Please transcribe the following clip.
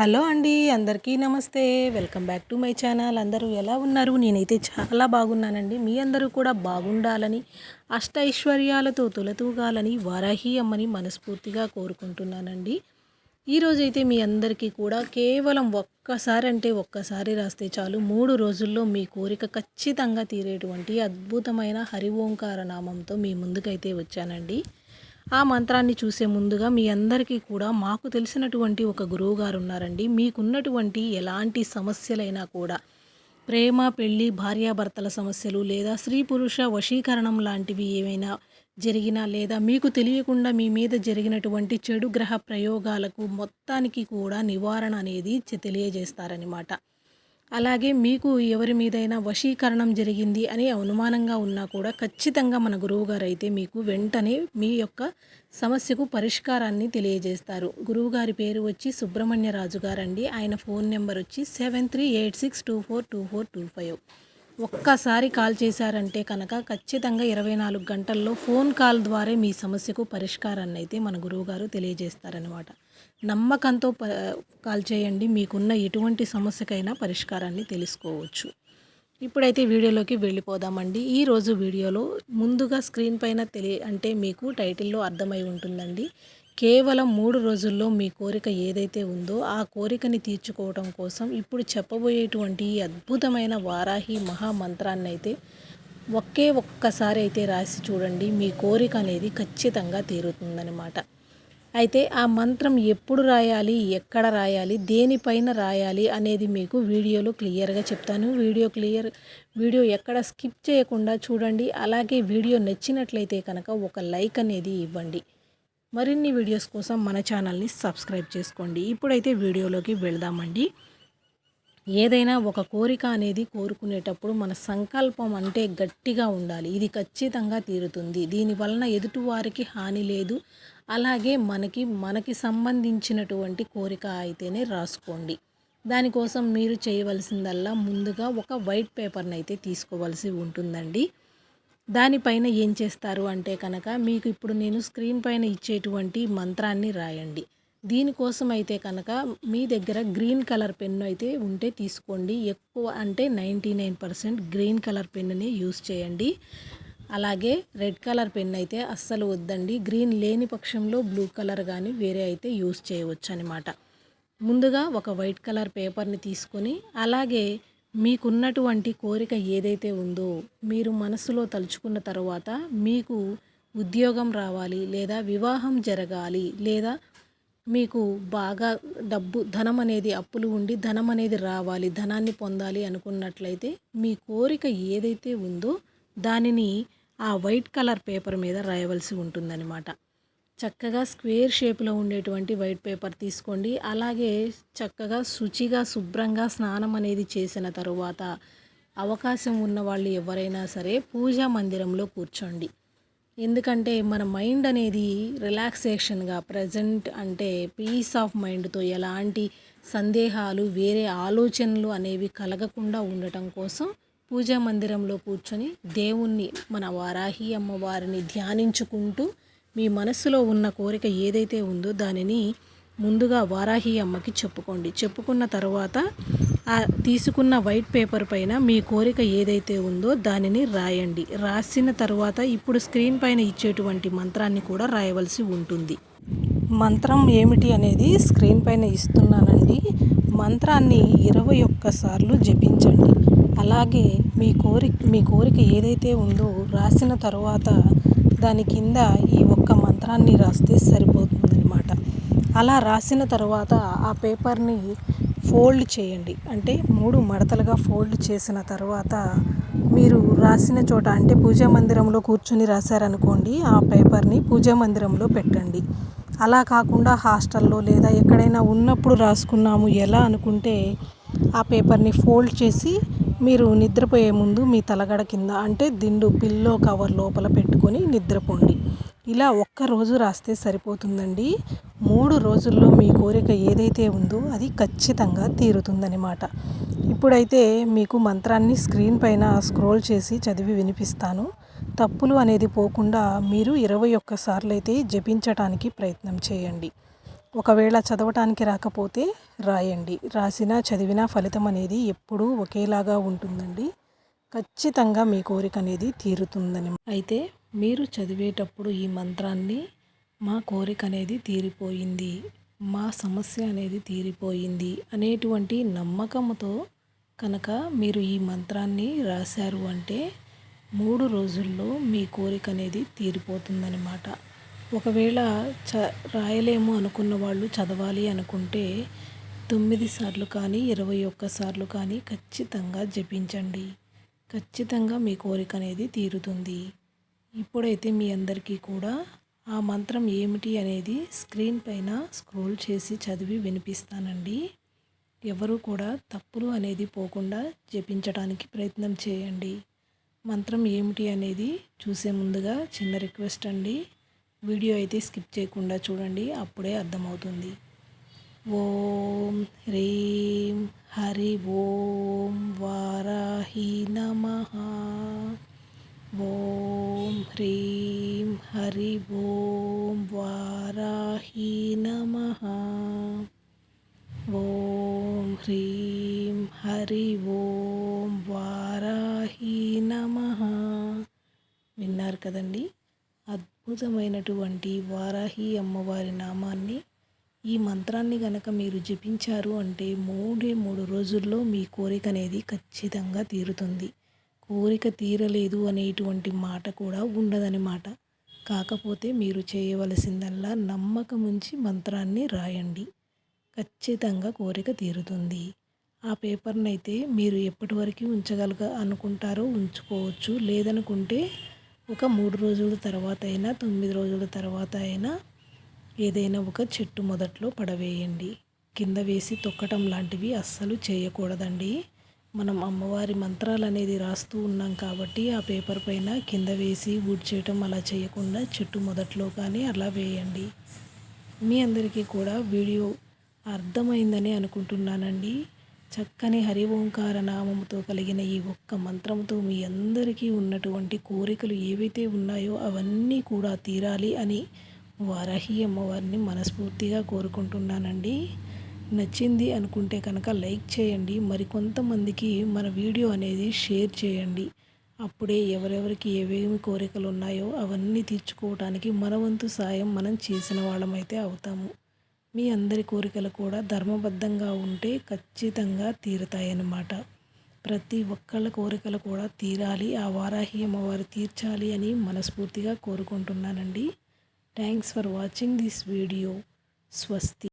Hello అండి అందరికీ నమస్తే. Welcome back to my channel. అందరూ ఎలా ఉన్నారు? నేనైతే చాలా బాగున్నానండి. మీ అందరూ కూడా బాగుండాలని అష్ట ఐశ్వర్యాలతో తులతూగాలని వారాహి అమ్మని మనస్ఫూర్తిగా కోరుకుంటున్నానండి. ఈరోజైతే మీ అందరికీ కూడా కేవలం ఒక్కసారి అంటే ఒక్కసారి రాస్తే చాలు. మూడు రోజుల్లో మీ కోరిక ఖచ్చితంగా తీరేటువంటి అద్భుతమైన హరి ఓంకార నామంతో మీ ముందుకైతే వచ్చానండి. ఆ మంత్రాన్ని చూసే ముందుగా మీ అందరికీ కూడా మాకు తెలిసినటువంటి ఒక గురువు గారు ఉన్నారండి మీకున్నటువంటి ఎలాంటి సమస్యలైనా కూడా ప్రేమ పెళ్ళి భార్యాభర్తల సమస్యలు లేదా స్త్రీ పురుష వశీకరణం లాంటివి ఏమైనా జరిగినా లేదా మీకు తెలియకుండా మీ మీద జరిగినటువంటి చెడు గ్రహ ప్రయోగాలకు మొత్తానికి కూడా నివారణ అనేది తెలియజేస్తారనమాట అలాగే మీకు ఎవరి మీదైనా వశీకరణం జరిగింది అని అనుమానంగా ఉన్నా కూడా ఖచ్చితంగా మన గురువుగారు అయితే మీకు వెంటనే మీ యొక్క సమస్యకు పరిష్కారాన్ని తెలియజేస్తారు. గురువుగారి పేరు వచ్చి సుబ్రహ్మణ్య రాజు గారండి. ఆయన ఫోన్ నెంబర్ వచ్చి seven three eight six two four two four two five. ఒక్కసారి కాల్ చేశారంటే కనుక ఖచ్చితంగా ఇరవై నాలుగు గంటల్లో ఫోన్ కాల్ ద్వారా మీ సమస్యకు పరిష్కారాన్ని అయితే మన గురువుగారు తెలియజేస్తారనమాట నమ్మకంతో ప కాల్ చేయండి. మీకున్న ఎటువంటి సమస్యకైనా పరిష్కారాన్ని తెలుసుకోవచ్చు. ఇప్పుడైతే వీడియోలోకి వెళ్ళిపోదామండి. ఈరోజు వీడియోలో ముందుగా స్క్రీన్ పైన తెలియ అంటే మీకు టైటిల్లో అర్థమై ఉంటుందండి. కేవలం మూడు రోజుల్లో మీ కోరిక ఏదైతే ఉందో ఆ కోరికని తీర్చుకోవడం కోసం ఇప్పుడు చెప్పబోయేటువంటి ఈ అద్భుతమైన వారాహి మహామంత్రాన్ని అయితే ఒకే ఒక్కసారి అయితే రాసి చూడండి. మీ కోరిక అనేది ఖచ్చితంగా తీరుతుందనమాట అయితే ఆ మంత్రం ఎప్పుడు రాయాలి ఎక్కడ రాయాలి దేనిపైన రాయాలి అనేది మీకు వీడియోలో క్లియర్గా చెప్తాను. వీడియో క్లియర్ వీడియో ఎక్కడ స్కిప్ చేయకుండా చూడండి. అలాగే వీడియో నచ్చినట్లయితే కనుక ఒక లైక్ అనేది ఇవ్వండి. మరిన్ని వీడియోస్ కోసం మన ఛానల్ని సబ్స్క్రైబ్ చేసుకోండి. ఇప్పుడైతే వీడియోలోకి వెళ్దామండి. ఏదైనా ఒక కోరిక అనేది కోరుకునేటప్పుడు మన సంకల్పం అంటే గట్టిగా ఉండాలి. ఇది ఖచ్చితంగా తీరుతుంది. దీని వలన ఎదుటివారికి హాని లేదు. అలాగే మనకి మనకి సంబంధించినటువంటి కోరిక అయితేనే రాసుకోండి. దానికోసం మీరు చేయవలసిందల్లా ముందుగా ఒక వైట్ పేపర్ని అయితే తీసుకోవాల్సి ఉంటుందండి. దానిపైన ఏం చేస్తారు అంటే కనుక మీకు ఇప్పుడు నేను స్క్రీన్ పైన ఇచ్చేటువంటి మంత్రాన్ని రాయండి. దీనికోసం అయితే కనుక మీ దగ్గర గ్రీన్ కలర్ పెన్ను అయితే ఉంటే తీసుకోండి. ఎక్కువ అంటే ninety nine percent green colour పెన్నుని use చేయండి. అలాగే రెడ్ కలర్ పెన్ అయితే అస్సలు వద్దండి. గ్రీన్ లేని పక్షంలో బ్లూ కలర్ కానీ వేరే అయితే యూస్ చేయవచ్చు అనమాట ముందుగా ఒక వైట్ కలర్ పేపర్ని తీసుకొని అలాగే మీకున్నటువంటి కోరిక ఏదైతే ఉందో మీరు మనసులో తలుచుకున్న తర్వాత మీకు ఉద్యోగం రావాలి లేదా వివాహం జరగాలి లేదా మీకు బాగా డబ్బు ధనం అనేది అప్పులు ఉండి ధనం అనేది రావాలి ధనాన్ని పొందాలి అనుకున్నట్లయితే మీ కోరిక ఏదైతే ఉందో దానిని ఆ వైట్ కలర్ పేపర్ మీద రాయవలసి ఉంటుందన్నమాట. చక్కగా స్క్వేర్ షేప్లో ఉండేటువంటి వైట్ పేపర్ తీసుకోండి. అలాగే చక్కగా శుచిగా శుభ్రంగా స్నానం అనేది చేసిన తరువాత అవకాశం ఉన్న వాళ్ళు ఎవరైనా సరే పూజా మందిరంలో కూర్చోండి. ఎందుకంటే మన మైండ్ అనేది రిలాక్సేషన్గా ప్రజెంట్ అంటే పీస్ ఆఫ్ మైండ్తో ఎలాంటి సందేహాలు వేరే ఆలోచనలు అనేవి కలగకుండా ఉండటం కోసం పూజా మందిరంలో కూర్చొని దేవుణ్ణి మన వారాహి అమ్మవారిని ధ్యానించుకుంటూ మీ మనసులో ఉన్న కోరిక ఏదైతే ఉందో దానిని ముందుగా వారాహి అమ్మకి చెప్పుకోండి. చెప్పుకున్న తర్వాత ఆ తీసుకున్న వైట్ పేపర్ పైన మీ కోరిక ఏదైతే ఉందో దానిని రాయండి. రాసిన తర్వాత ఇప్పుడు స్క్రీన్ పైన ఇచ్చేటువంటి మంత్రాన్ని కూడా రాయవలసి ఉంటుంది. మంత్రం ఏమిటి అనేది స్క్రీన్ పైన ఇస్తున్నానండి. మంత్రాన్ని ఇరవై ఒక్కసార్లు జపించండి. అలాగే మీ కోరిక మీ కోరిక ఏదైతే ఉందో రాసిన తర్వాత దాని కింద ఈ ఒక్క మంత్రాన్ని రాస్తే సరిపోతుందన్నమాట. అలా రాసిన తర్వాత ఆ పేపర్ని ఫోల్డ్ చేయండి. అంటే మూడు మడతలుగా ఫోల్డ్ చేసిన తర్వాత మీరు రాసిన చోట అంటే పూజా మందిరంలో కూర్చుని రాశారనుకోండి ఆ పేపర్ని పూజా మందిరంలో పెట్టండి. అలా కాకుండా హాస్టల్లో లేదా ఎక్కడైనా ఉన్నప్పుడు రాసుకున్నాము ఎలా అనుకుంటే ఆ పేపర్ని ఫోల్డ్ చేసి మీరు నిద్రపోయే ముందు మీ తలగడ కింద అంటే దిండు పిల్లో కవర్ లోపల పెట్టుకొని నిద్రపోండి. ఇలా ఒక్క రోజు రాస్తే సరిపోతుందండి. మూడు రోజుల్లో మీ కోరిక ఏదైతే ఉందో అది ఖచ్చితంగా తీరుతుందనమాట ఇప్పుడైతే మీకు మంత్రాన్ని స్క్రీన్ పైన స్క్రోల్ చేసి చదివి వినిపిస్తాను. తప్పులు అనేది పోకుండా మీరు ఇరవై ఒక్కసార్లు అయితే జపించటానికి ప్రయత్నం చేయండి. ఒకవేళ చదవటానికి రాకపోతే రాయండి. రాసిన చదివిన ఫలితం అనేది ఎప్పుడూ ఒకేలాగా ఉంటుందండి. ఖచ్చితంగా మీ కోరిక అనేది తీరుతుందని. అయితే మీరు చదివేటప్పుడు ఈ మంత్రాన్ని మా కోరిక అనేది తీరిపోయింది మా సమస్య అనేది తీరిపోయింది అనేటువంటి నమ్మకంతో కనుక మీరు ఈ మంత్రాన్ని రాశారు అంటే మూడు రోజుల్లో మీ కోరిక అనేది తీరిపోతుందనమాట ఒకవేళ చ రాయలేము అనుకున్న వాళ్ళు చదవాలి అనుకుంటే తొమ్మిది సార్లు కానీ ఇరవై ఒక్కసార్లు కానీ ఖచ్చితంగా జపించండి. ఖచ్చితంగా మీ కోరిక అనేది తీరుతుంది. ఇప్పుడైతే మీ అందరికీ కూడా ఆ మంత్రం ఏమిటి అనేది స్క్రీన్ పైన స్క్రోల్ చేసి చదివి వినిపిస్తానండి. ఎవరు కూడా తప్పులు అనేది పోకుండా జపించడానికి ప్రయత్నం చేయండి. మంత్రం ఏమిటి అనేది చూసే ముందుగా చిన్న రిక్వెస్ట్ అండి. వీడియో అయితే స్కిప్ చేయకుండా చూడండి అప్పుడే అర్థమవుతుంది. ఓ హ్రీం హరి ఓం వారాహి నమ ఓం హ్రీం హరి ఓం వారాహి నమ ఓం హ్రీం హరి ఓం వారాహి నమ విన్నారు కదండి. అద్భుతమైనటువంటి వారాహి అమ్మవారి నామాన్ని ఈ మంత్రాన్ని గనక మీరు జపించారు అంటే మూడే మూడు రోజుల్లో మీ కోరిక అనేది ఖచ్చితంగా తీరుతుంది. కోరిక తీరలేదు అనేటువంటి మాట కూడా ఉండదనమాట కాకపోతే మీరు చేయవలసిందల్లా నమ్మకం ఉంచి మంత్రాన్ని రాయండి. ఖచ్చితంగా కోరిక తీరుతుంది. ఆ పేపర్ని అయితే మీరు ఎప్పటి వరకు ఉంచగలగ అనుకుంటారో ఉంచుకోవచ్చు. లేదనుకుంటే ఒక మూడు రోజుల తర్వాత అయినా తొమ్మిది రోజుల తర్వాత అయినా ఏదైనా ఒక చెట్టు మొదట్లో పడవేయండి. కింద వేసి తొక్కటం లాంటివి అస్సలు చేయకూడదండి. మనం అమ్మవారి మంత్రాలు అనేది రాస్తూ ఉన్నాం కాబట్టి ఆ పేపర్ పైన కింద వేసి చేయటం అలా చేయకుండా చెట్టు మొదట్లో కానీ అలా వేయండి. మీ అందరికీ కూడా వీడియో అర్థమైందని అనుకుంటున్నానండి. చక్కని హరి ఓంకార నామముతో కలిగిన ఈ ఒక్క మంత్రంతో మీ అందరికీ ఉన్నటువంటి కోరికలు ఏవైతే ఉన్నాయో అవన్నీ కూడా తీరాలి అని వారాహి అమ్మవారిని మనస్ఫూర్తిగా కోరుకుంటున్నానండి. నచ్చింది అనుకుంటే కనుక లైక్ చేయండి. మరికొంతమందికి మన వీడియో అనేది షేర్ చేయండి. అప్పుడే ఎవరెవరికి ఏవేమి కోరికలు ఉన్నాయో అవన్నీ తీర్చుకోవడానికి మన వంతు సాయం మనం చేసిన వాళ్ళమైతే అవుతాము. మీ అందరి కోరికలు కూడా ధర్మబద్ధంగా ఉంటే ఖచ్చితంగా తీరుతాయన్నమాట. ప్రతి ఒక్కళ్ళ కోరికలు కూడా తీరాలి. ఆ వారాహి అమ్మవారు తీర్చాలి అని మనస్ఫూర్తిగా కోరుకుంటున్నానండి. Thanks for watching this video. Swasti.